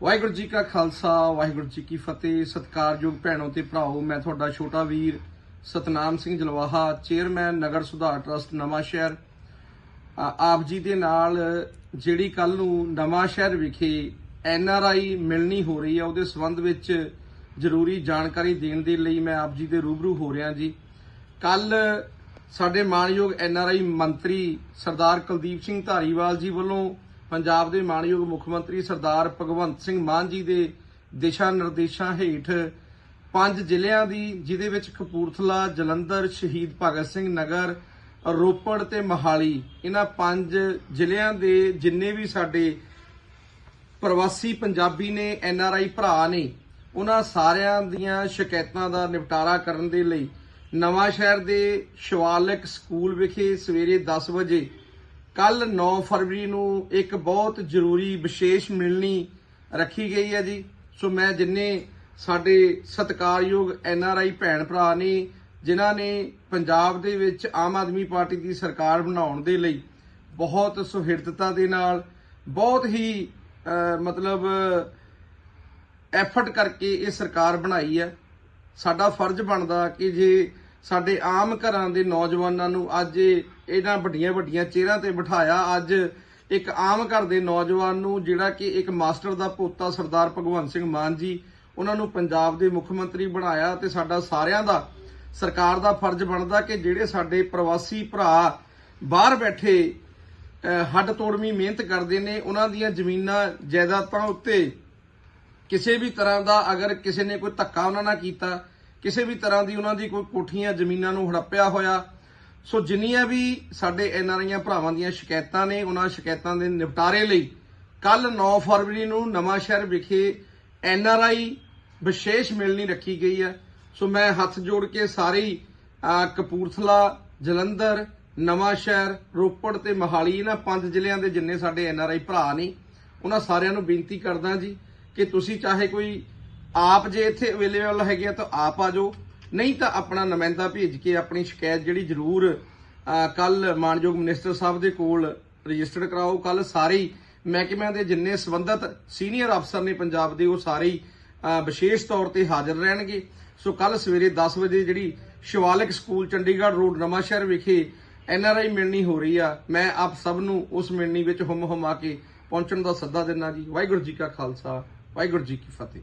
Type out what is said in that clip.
ਵਾਹਿਗੁਰੂ ਜੀ ਕਾ ਖਾਲਸਾ, ਵਾਹਿਗੁਰੂ ਜੀ ਕੀ ਫਤਿਹ। ਸਤਿਕਾਰਯੋਗ ਭੈਣੋ ਤੇ ਭਰਾਓ, ਮੈਂ ਤੁਹਾਡਾ ਛੋਟਾ ਵੀਰ ਸਤਨਾਮ ਸਿੰਘ ਜਲਵਾਹਾ, ਚੇਅਰਮੈਨ ਨਗਰ ਸੁਧਾਰ ਟਰਸਟ ਨਵਾਂ ਸ਼ਹਿਰ। ਆਪ ਜੀ ਦੇ ਨਾਲ ਜਿਹੜੀ ਕੱਲ ਨੂੰ ਨਵਾਂ ਸ਼ਹਿਰ ਵਿਖੇ ਐਨ ਆਰ ਆਈ ਮਿਲਣੀ ਹੋ ਰਹੀ ਹੈ ਉਹਦੇ ਸੰਬੰਧ ਵਿੱਚ ਜ਼ਰੂਰੀ ਜਾਣਕਾਰੀ ਦੇਣ ਦੇ ਲਈ ਮੈਂ ਆਪ ਜੀ ਦੇ ਰੂਬਰੂ ਹੋ ਰਿਹਾ ਜੀ। ਕੱਲ ਸਾਡੇ ਮਾਨਯੋਗ ਐਨ ਆਰ ਆਈ ਮੰਤਰੀ ਸਰਦਾਰ ਕੁਲਦੀਪ ਸਿੰਘ ਧਾਰੀਵਾਲ ਜੀ ਵੱਲੋਂ ਪੰਜਾਬ ਦੇ ਮਾਨਯੋਗ ਮੁੱਖ ਮੰਤਰੀ ਸਰਦਾਰ ਭਗਵੰਤ ਸਿੰਘ ਮਾਨ ਜੀ ਦੇ ਦਿਸ਼ਾ ਨਿਰਦੇਸ਼ਾਂ ਹੇਠ ਪੰਜ ਜ਼ਿਲ੍ਹਿਆਂ ਦੀ, ਜਿਹਦੇ ਵਿੱਚ ਕਪੂਰਥਲਾ, ਜਲੰਧਰ, ਸ਼ਹੀਦ ਭਗਤ ਸਿੰਘ ਨਗਰ, ਰੋਪੜ ਤੇ ਮਹਾਲੀ, ਇਹਨਾਂ ਪੰਜ ਜ਼ਿਲ੍ਹਿਆਂ ਦੇ ਜਿੰਨੇ ਵੀ ਸਾਡੇ ਪ੍ਰਵਾਸੀ ਪੰਜਾਬੀ ਨੇ, ਐਨ ਆਰ ਆਈ ਭਰਾ ਨੇ, ਉਹਨਾਂ ਸਾਰਿਆਂ ਦੀਆਂ ਸ਼ਿਕਾਇਤਾਂ ਦਾ ਨਿਪਟਾਰਾ ਕਰਨ ਦੇ ਲਈ ਨਵਾਂ ਸ਼ਹਿਰ ਦੇ ਸ਼ਿਵਾਲਿਕ ਸਕੂਲ ਵਿਖੇ ਸਵੇਰੇ 10 ਵਜੇ ਕੱਲ 9 ਫਰਵਰੀ ਨੂੰ ਇੱਕ ਬਹੁਤ ਜ਼ਰੂਰੀ ਵਿਸ਼ੇਸ਼ ਮਿਲਣੀ ਰੱਖੀ ਗਈ ਹੈ ਜੀ। ਸੋ ਮੈਂ ਜਿੰਨੇ ਸਾਡੇ ਸਤਿਕਾਰਯੋਗ ਐਨ ਆਰ ਆਈ ਭੈਣ ਭਰਾ ਨੇ, ਜਿਨ੍ਹਾਂ ਨੇ ਪੰਜਾਬ ਦੇ ਵਿੱਚ ਆਮ ਆਦਮੀ ਪਾਰਟੀ ਦੀ ਸਰਕਾਰ ਬਣਾਉਣ ਦੇ ਲਈ ਬਹੁਤ ਸੁਹਿਰਦਤਾ ਦੇ ਨਾਲ, ਬਹੁਤ ਹੀ ਮਤਲਬ ਐਫਰਟ ਕਰਕੇ ਇਹ ਸਰਕਾਰ ਬਣਾਈ ਹੈ। ਸਾਡਾ ਫਰਜ਼ ਬਣਦਾ ਕਿ ਜੇ ਸਾਡੇ ਆਮ ਘਰਾਂ ਦੇ ਨੌਜਵਾਨਾਂ ਨੂੰ ਅੱਜ ਇਹਨਾਂ ਵੱਡੀਆਂ ਵੱਡੀਆਂ ਚਿਹਰਾਂ ਤੇ ਬਿਠਾਇਆ। ਅੱਜ ਇੱਕ ਆਮ ਘਰ ਦੇ ਨੌਜਵਾਨ ਨੂੰ ਜਿਹੜਾ ਕਿ ਇੱਕ ਮਾਸਟਰ ਦਾ ਪੋਤਾ ਸਰਦਾਰ ਭਗਵੰਤ ਸਿੰਘ ਮਾਨ ਜੀ, ਉਹਨਾਂ ਨੂੰ ਪੰਜਾਬ ਦੇ ਮੁੱਖ ਮੰਤਰੀ ਬਣਾਇਆ ਤੇ ਸਾਡਾ ਸਾਰਿਆਂ ਦਾ ਸਰਕਾਰ ਦਾ ਫਰਜ਼ ਬਣਦਾ ਕਿ ਜਿਹੜੇ ਸਾਡੇ ਪ੍ਰਵਾਸੀ ਭਰਾ ਬਾਹਰ ਬੈਠੇ ਹੱਡ ਤੋੜਵੀਂ ਮਿਹਨਤ ਕਰਦੇ ਨੇ, ਉਹਨਾਂ ਦੀਆਂ ਜ਼ਮੀਨਾਂ, ਜਾਇਦਾਦਾਂ ਉੱਤੇ ਕਿਸੇ ਵੀ ਤਰ੍ਹਾਂ ਦਾ ਅਗਰ ਕਿਸੇ ਨੇ ਕੋਈ ਧੱਕਾ ਉਹਨਾਂ ਨਾਲ ਕੀਤਾ ਕਿਸੇ ਵੀ ਤਰ੍ਹਾਂ ਦੀ ਉਹਨਾਂ ਦੀ ਕੋਈ ਕੋਠੀਆਂ, ਜ਼ਮੀਨਾਂ ਨੂੰ ਹੜੱਪਿਆ ਹੋਇਆ। ਸੋ ਜਿੰਨੀਆਂ ਵੀ ਸਾਡੇ ਐੱਨ ਆਰ ਆਈਆਂ ਭਰਾਵਾਂ ਦੀਆਂ ਸ਼ਿਕਾਇਤਾਂ ਨੇ, ਉਹਨਾਂ ਸ਼ਿਕਾਇਤਾਂ ਦੇ ਨਿਪਟਾਰੇ ਲਈ ਕੱਲ 9 ਫਰਵਰੀ ਨੂੰ ਨਵਾਂ ਸ਼ਹਿਰ ਵਿਖੇ ਆਈ ਵਿਸ਼ੇਸ਼ ਮਿਲਣੀ ਰੱਖੀ ਗਈ ਹੈ। ਸੋ ਮੈਂ ਹੱਥ ਜੋੜ ਕੇ ਸਾਰੇ ਕਪੂਰਥਲਾ, ਜਲੰਧਰ, ਨਵਾਂ ਸ਼ਹਿਰ, ਰੋਪੜ ਤੇ ਮਹਾਲੀ, ਇਹਨਾਂ ਪੰਜ ਜ਼ਿਲ੍ਹਿਆਂ ਦੇ ਜਿੰਨੇ ਸਾਡੇ ਐੱਨ ਆਰ ਆਈ ਭਰਾ ਨੇ, ਉਹਨਾਂ ਸਾਰਿਆਂ ਨੂੰ ਬੇਨਤੀ ਕਰਦਾ ਜੀ ਕਿ ਤੁਸੀਂ ਚਾਹੇ ਕੋਈ ਆਪ ਜੇ ਇੱਥੇ ਅਵੇਲੇਬਲ ਹੈਗੇ ਆ ਤਾਂ ਆਪ ਆ ਜਾਓ। ਨਹੀਂ ਤਾਂ ਆਪਣਾ ਨੁਮਾਇੰਦਾ ਭੇਜ ਕੇ ਆਪਣੀ ਸ਼ਿਕਾਇਤ ਜਿਹੜੀ ਜ਼ਰੂਰ ਕੱਲ ਮਾਨਯੋਗ ਮਿਨਿਸਟਰ ਸਾਹਿਬ ਦੇ ਕੋਲ ਰਜਿਸਟਰਡ ਕਰਾਓ। ਕੱਲ ਸਾਰੇ ਮਹਿਕਮਿਆਂ ਦੇ ਜਿੰਨੇ ਸਬੰਧਤ ਸੀਨੀਅਰ ਅਫਸਰ ਨੇ ਪੰਜਾਬ ਦੇ, ਉਹ ਸਾਰੇ ਵਿਸ਼ੇਸ਼ ਤੌਰ ਤੇ ਹਾਜ਼ਰ ਰਹਿਣਗੇ। ਸੋ ਕੱਲ ਸਵੇਰੇ 10 ਵਜੇ ਜਿਹੜੀ ਸ਼ਿਵਾਲਿਕ ਸਕੂਲ ਚੰਡੀਗੜ੍ਹ ਰੋਡ ਨਵਾਂਸ਼ਹਿਰ ਵਿਖੇ ਐਨ ਆਰ ਆਈ ਮਿਲਣੀ ਹੋ ਰਹੀ ਆ। ਮੈਂ ਆਪ ਸਭ ਨੂੰ ਉਸ ਮਿਲਣੀ ਵਿੱਚ ਹੁਮ ਹੁਮਾ ਕੇ ਪਹੁੰਚਣ ਦਾ ਸੱਦਾ ਦਿੰਦਾ ਜੀ। ਵਾਹਿਗੁਰੂ ਜੀ ਕਾ ਖਾਲਸਾ, ਵਾਹਿਗੁਰੂ ਜੀ ਕੀ ਫਤਿਹ।